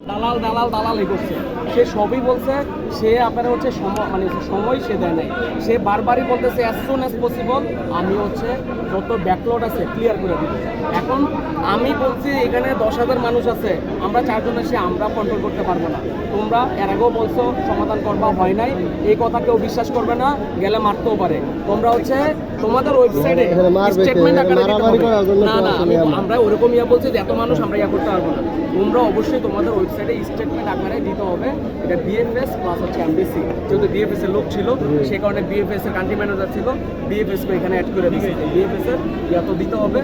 দালাল দালাল দালাল করছে। সে সবই বলছে সে আপনার হচ্ছে সময় মানে সময় সে দেয় নাই। সে বারবারই বলতেছে অ্যাজ সুন অ্যাজ পসিবল আমি হচ্ছে যত আছে ক্লিয়ার করে দিব। এখন আমি বলছি এখানে দশ হাজার মানুষ আছে আমরা চারজন এসে আমরা কন্ট্রোল করতে পারব না। তোমরা এর আগেও বলছো সমাধান করবা হয় নাই। এই কথা কেউ বিশ্বাস করবে না গেলে মারতেও পারে। তোমরা হচ্ছে তোমাদের ওয়েবসাইটে? স্টেটমেন্ট আকারে না না আমি আমরা- আমরা ওরকম ইয়া বলছি যে এত মানুষ আমরা ইয়া করতে পারব না। তোমরা অবশ্যই তোমাদের ওয়েবসাইটে স্টেটমেন্ট আকারে দিতে হবে। এটা বিএফএস প্লাস হচ্ছে এমবিসি যেহেতু বিএফএস এর লোক ছিল সেই কারণে বিএফএস এর কান্ট্রি ম্যানেজার ছিল। বিএফএস কে এখানে অ্যাড করে দিয়েছে। বিএফএস এর ইয়া তো দিতে হবে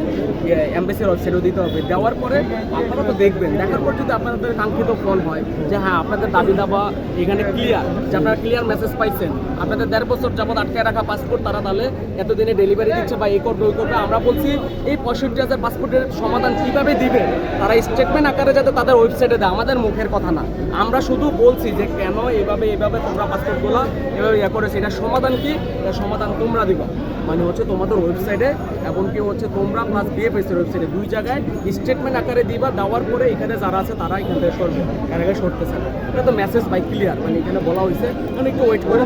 এমবিসির ওয়েবসাইটেও দিতে হবে। দেওয়ার পরে আপনারা তো দেখবেন দেখার পর যদি আপনাদের কাঙ্ক্ষিত ফল হয় যে হ্যাঁ আপনাদের দাবি দাবা এখানে ক্লিয়ার যে আপনারা ক্লিয়ার মেসেজ পাইছেন আপনাদের দেড় বছর যাবত আটকায় রাখা পাসপোর্ট তারা তাহলে এতদিনে ডেলিভারি দিচ্ছে বা এই করবে ওই করবে। আমরা বলছি এই পঁয়ষট্টি হাজার পাসপোর্টের সমাধান কীভাবে দিবে? তারা স্টেটমেন্ট আকারে যাতে তাদের ওয়েবসাইটে দেয়। আমাদের মুখের কথা না। আমরা শুধু বলছি যে কেন এভাবে এভাবে তোমরা পাসপোর্টগুলো এভাবে ইয়ে করেছে এটা সমাধান কি? এটা সমাধান তোমরা দিবা। মানে হচ্ছে তোমাদের ওয়েবসাইটে এমনকি হচ্ছে তোমরা প্লাস বিএফএস এর ওয়েবসাইটে দুই জায়গায় স্টেটমেন্ট আকারে দিবা দেওয়ার পরে এখানে যারা আছে তারা এখান থেকে সরবে। এর আগে সরতেছে না। এটা তো মেসেজ বাই ক্লিয়ার মানে এখানে বলা হয়েছে। মানে একটু ওয়েট করে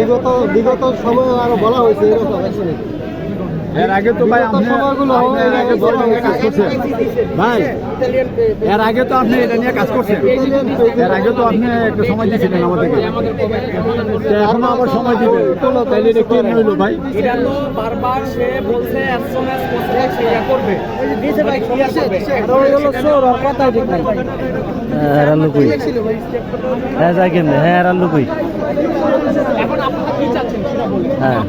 বিগত বিগত সময় আরও বলা হয়েছে এরকম। এর আগে তো ভাই আপনি এর আগে বড় ভাবে কাজ করছেন। ভাই এর আগে তো আপনি এটা নিয়ে কাজ করছেন। এর আগে তো আপনি একটু সময় দিয়েছিলেন আমাদেরকে। এখনও আবার সময় দিবেন। তাইলে এটা কি হইল ভাই? এটা তো বারবার সে বলছে as soon সে করবে দিয়েছে ভাই ক্লিয়ার করবে হ্যাঁ যাই কেমনে হ্যাঁ আর আলু কই এখন আপনারা কি চাচ্ছেন সেটা বলুন। হ্যাঁ।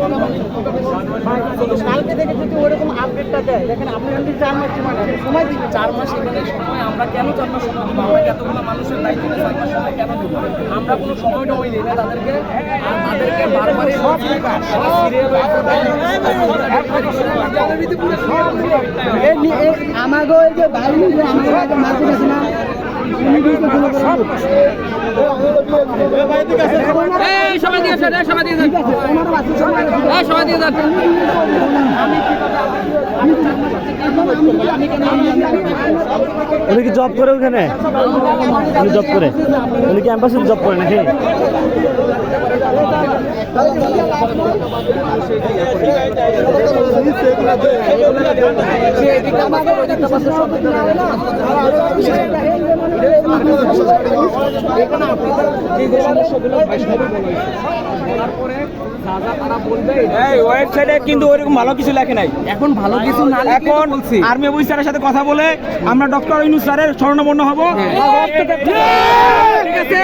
কালকে থেকে যদি ওরকম আপডেটটা দেয় দেখেন আপনি চার মাস সময় সময় দিবে চার মাস এখানে সময় আমরা কেন চার মাস সময় দিব? আমরা এতগুলো মানুষের দায়িত্ব চার মাস সময় কেন দিব? আমরা কোনো সময় টময় দিই না তাদেরকে আর তাদেরকে এই যে যে আমাগো সবাই দিয়ে আসেন, সবাই দিয়ে যান। সবাই দিয়ে যান। উনি কি জব করে ওখানে উনি জব করে উনি কি অ্যাম্বাসিডার জব করে নাকি সে এদিকটা আমাকে ওদিকটা পাশে সব দিতে হবে না। এখানে আপনাদের যে যে সমস্যাগুলো হয় ওয়েবসাইটে কিন্তু ওইরকম ভালো কিছু লেখে নাই। এখন ভালো কিছু না এখন আর্মি অফিস স্যারের সাথে কথা বলে আমরা ডক্টর ইউনুস স্যারের স্মরণাপন্ন হব। ঠিক আছে?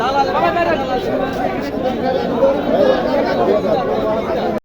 দালাল বাইরেন